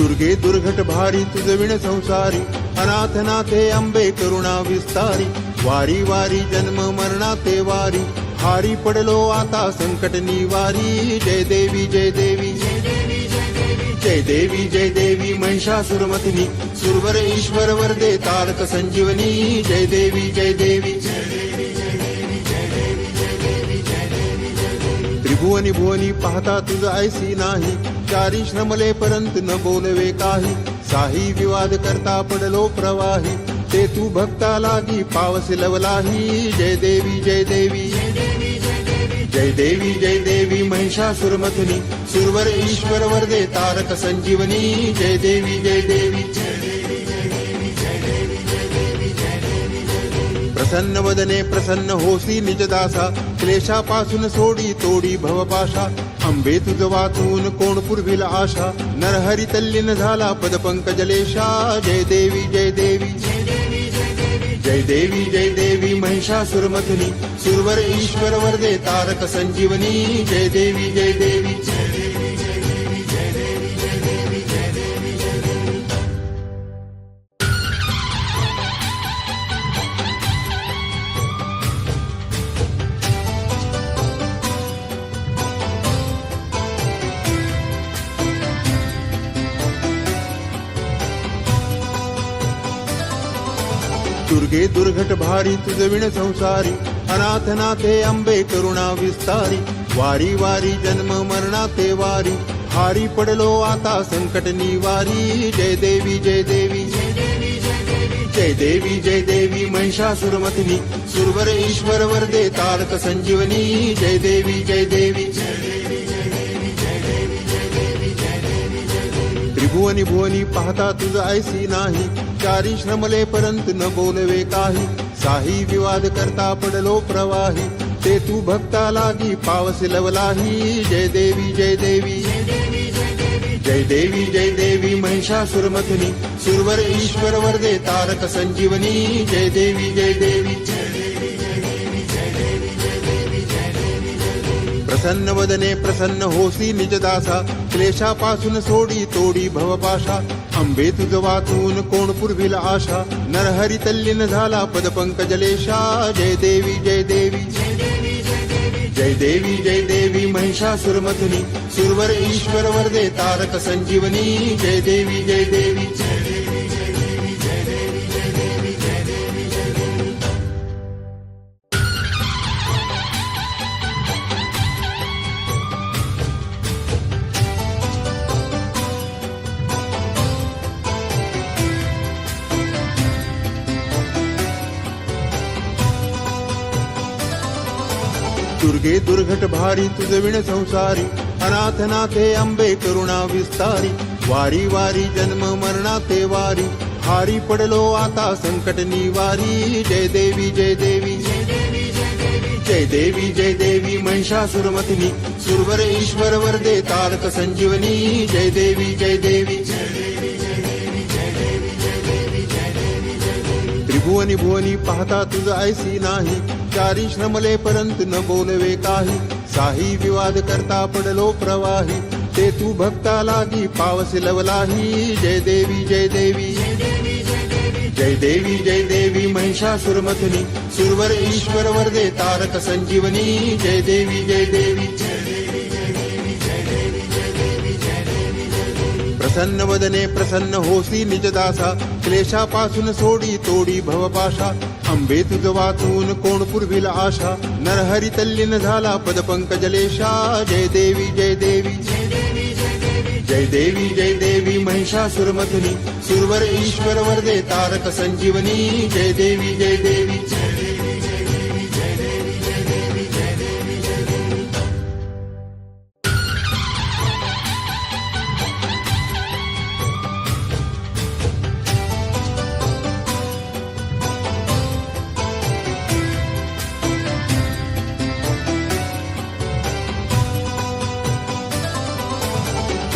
दुर्गे दुर्घट भारी तुझविण संसारी अनाथ नाथे अंबे करुणा विस्तारी वारी वारी जन्म मरणाते वारी हारी पडलो आता संकट निवारी जय देवी जय देवी जय देवी जय देवी महिषासुरमथिनी सुरवर ईश्वर वरदे तारक संजीवनी जय देवी जय देवी त्रिभुवनी भुवनी पाहता तुझ ऐसी नाही चारी श्रमले परंत न बोलवे काही. साही विवाद करता पडलो प्रवाही. ते तू भक्ता लागी पावस लवलाही. जय देवी जय देवी. जय देवी जय देवी महिषासुरमथुनी सुरवर ईश्वर वर्दे तारक संजीवनी. जय देवी जय देवी. प्रसन्न वदने प्रसन्न होसी निजदासा. क्लेशापासून सोडी तोडी भवपाशा. अंबे तुझ वाचून कोण पूर्वीला आशा? नरहरी तल्लीन झाला पदपंकजलेशा. जय देवी जय देवी. जय देवी जय देवी महिषासुरमथुनी सुरवर ईश्वर वरदे तारक संजीवनी. जय देवी जय देवी. दुर्गे दुर्घट भारी तुझविण संसारी अनाथ नाथे अंबे करुणा विस्तारी वारी वारी जन्म मरणाते वारी हारी पडलो आता संकट निवारी जय देवी जय देवी जय देवी जय देवी महिषासुरमथिनी सुरवर ईश्वर वरदे तारक संजीवनी जय देवी जय देवी त्रिभुवनी भुवनी पाहता तुझ ऐसी नाही चारी श्रमले परंतु न बोलवे काही. साही विवाद करता पडलो प्रवाही. ते तू भक्ता लागी पावस लवलाही. जय देवी जय देवी. जय देवी जय देवी महिषासुरमथुनी सुरवर ईश्वर वरदे तारक संजीवनी. जय देवी जय देवी. प्रसन्न वदने प्रसन्न होसी निजदासा क्लेशापासून सोडी तोडी भवपाशा. अंबे तुझ वाचून कोण पुरविल आशा? नरहरी तल्लीन झाला पदपंकजलेशा. जय देवी जय देवी. जय देवी जय देवी महिषासुरमथुनी. सुरवर ईश्वर वरदे तारक संजीवनी. जय देवी जय देवी. दुर्गे दुर्घट भारी तुझविण संसारी अनाथ नाथे अंबे करुणा विस्तारी वारी वारी जन्म मरणाते वारी हारी पडलो आता संकट निवारी जय देवी जय देवी जय देवी जय देवी महिषासुरमथिनी सुरवर ईश्वर वरदे तारक संजीवनी जय देवी जय देवी त्रिभुवनी भुवनी भुवनी पाहता तुझ ऐसी नाही. चारी श्रमले परंत न बोलवे काही. साही विवाद करता पडलो प्रवाही. ते तू भक्ता लागी पावस लवलाही. जय देवी जय देवी. जय देवी जय देवी महिषासुरमथनी सुरवर ईश्वर वर्दे तारक संजीवनी. जय देवी जय देवी. प्रसन्न वदने प्रसन्न होसी निजदासा क्लेशापासून सोडी तोडी भवपाशा अंबे तुझ वाचून कोण पुरविल आशा नरहरी तल्लीन झाला पदपंकजलेशा जय देवी जय देवी. जय देवी जय देवी महिषासुरमथुनी सुरवर ईश्वर वरदे तारक संजीवनी जय देवी जय देवी.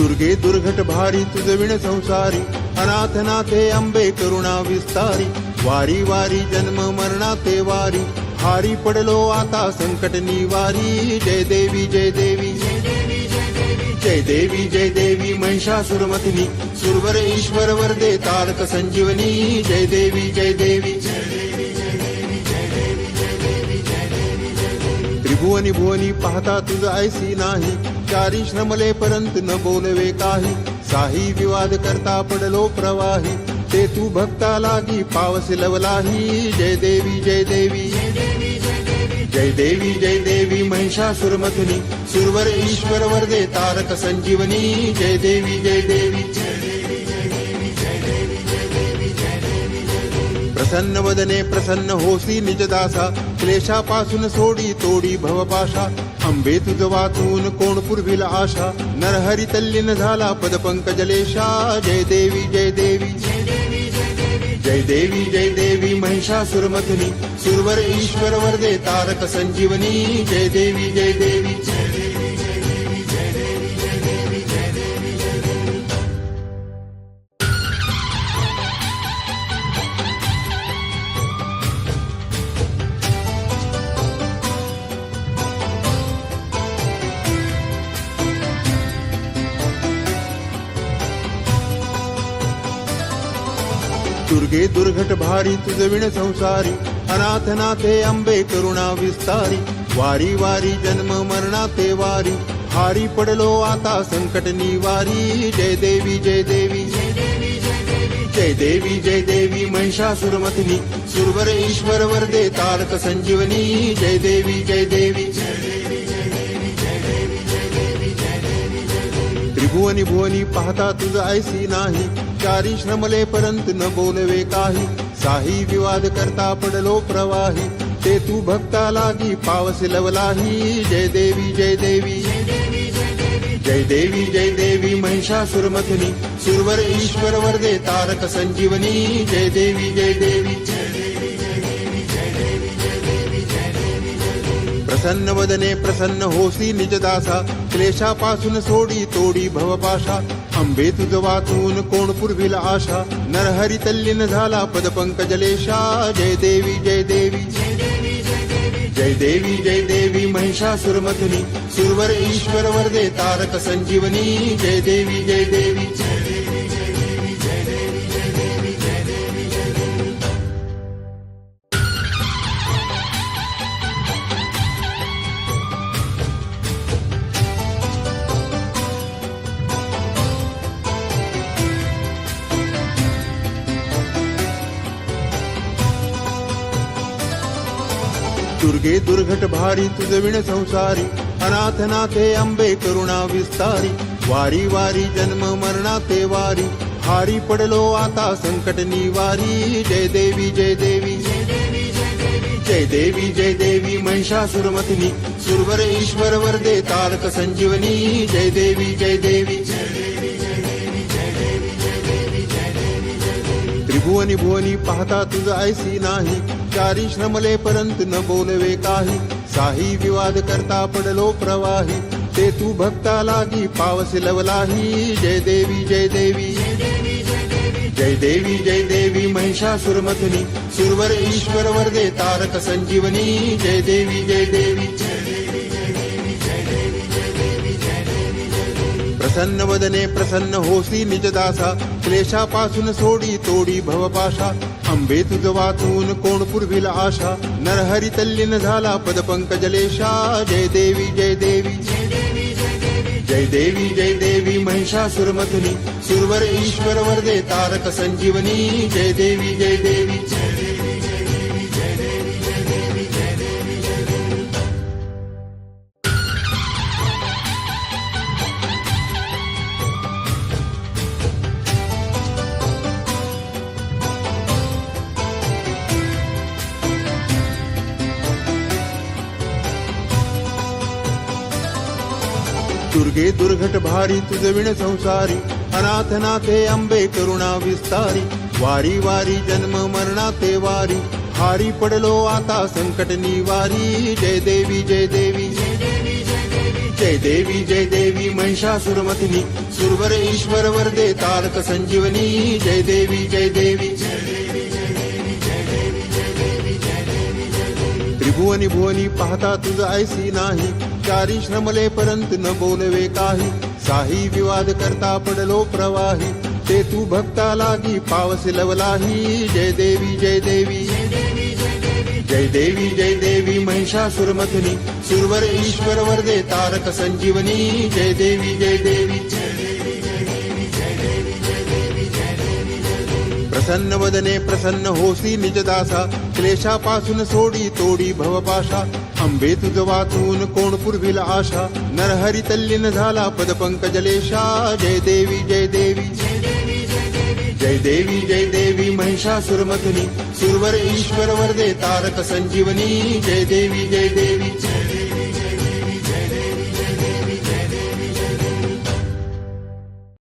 दुर्गे दुर्घट भारी तुझविण संसारी अनाथ नाथे अंबे करुणा विस्तारी वारी वारी जन्म मरणाते वारी हारी पडलो आता संकट निवारी जय देवी जय देवी जय देवी जय देवी महिषासुरमथिनी सुरवर ईश्वर वरदे तारक संजीवनी जय देवी जय देवी त्रिभुवनी भुवनी पाहता तुझ ऐसी नाही. चारी श्रमले परंत न बोलवे काही. साही विवाद करता पडलो प्रवाही. ते तू भक्ता लागी पावस लवलाही. जय देवी जय देवी. जय देवी जय देवी महिषासुरमथुनी सुरवर ईश्वर वरदे तारक संजीवनी. जय देवी जय देवी. प्रसन्न वदने प्रसन्न होसी निजदासा. क्लेशापासून सोडी तोडी भवपाशा. अंबे तुझ वाचून कोण पुरविल आशा. नरहरी तल्लीन झाला पदपंकजलेशा. जय देवी जय देवी. जय देवी जय देवी महिषासुरमथुनी सुरवर ईश्वर वरदे तारक संजीवनी. जय देवी जय देवी. दुर्गे दुर्घट भारी तुझविण संसारी अनाथ नाथे अंबे करुणा विस्तारी वारी वारी जन्म मरणाते वारी हारी पडलो आता संकट निवारी जय देवी जय देवी जय देवी जय देवी महिषासुरमथिनी सुरवर ईश्वर वरदे तारक संजीवनी जय देवी जय देवी त्रिभुवनी भुवनी भुवनी पाहता तुझ ऐसी नाही. चारी श्रमले परंतु न बोलवे काही. साही विवाद करता पडलो प्रवाही. ते तू भक्ता लागी पावस लवलाही. जय देवी जय देवी. जय देवी जय देवी महिषासुरमथनी. सुरवर ईश्वर वर्दे तारक संजीवनी. जय देवी जय देवी. प्रसन्न वदने प्रसन्न होसी निजदासा क्लेशापासून सोडी तोडी भवपाशा अंबे तुझ वाचून कोण पुरविल आशा नरहरी तल्लीन झाला पदपंकजलेशा जय देवी जय देवी जय देवी जय देवी महिषासुरमथुनी सुरवर ईश्वर वरदे तारक संजीवनी जय देवी जय देवी जगे दुर्घट भारी तुझ विण संसारी अनाथ नाथे अंबे करुणा विस्तारी वारी वारी जन्म मरणाते वारी हारी पडलो आता संकट निवारी जय देवी जय देवी जय देवी जय देवी महिषासुरमथिनी सुरवर ईश्वर वरदे तारक संजीवनी जय देवी जय देवी भुवनी भुवनी पाहता तुझ ऐसी नाही. चारी श्रमले परंतु न बोलवे काही. साही विवाद करता पडलो प्रवाही. ते तू भक्ता लागी पावस लवलाही. जय देवी जय देवी. जय देवी जय देवी महिषासुरमथुनी सुरवर ईश्वर वरदे तारक संजीवनी. जय देवी जय देवी. प्रसन्न वदने प्रसन्न होसी निजदासा क्लेशापासून सोडी तोडी भवपाशा. अंबे तुझ वाचून कोण पुरविल आशा? नरहरी तल्लीन झाला पदपंकजलेशा. जय देवी जय देवी. जय देवी जय देवी महिषासुरमथुनी सुरवर ईश्वर वरदे तारक संजीवनी. जय देवी जय देवी. दुर्गे दुर्घट भारी तुझ विण संसारी अनाथ नाथे अंबे करुणा विस्तारी वारी वारी जन्म मरणाते वारी हारी पडलो आता संकट निवारी जय देवी जय देवी जय देवी जय देवी महिषासुरमथिनी सुरवर ईश्वर वरदे तारक संजीवनी जय देवी जय देवी त्रिभुवनी भुवनी पाहता तुझ ऐसी नाही चारी श्रमले परंत न बोलवे काही. साही विवाद करता पडलो प्रवाही. ते तू भक्ता लागी पावस लवलाही. जय देवी जय देवी. जय देवी जय देवी महिषासुरमथुनी सुरवर ईश्वर वरदे तारक संजीवनी. जय देवी जय देवी. प्रसन्न वदने प्रसन्न होसी निजदासा. क्लेशापासून सोडी तोडी भवपाशा. आंबे तुझ वाचून कोण पुरविल आशा? नरहरी तल्लीन झाला पदपंकजलेशा. जय देवी जय देवी. जय देवी जय देवी महिषासुरमथुनी सुरवर ईश्वर वरदे तारक संजीवनी. जय देवी जय देवी.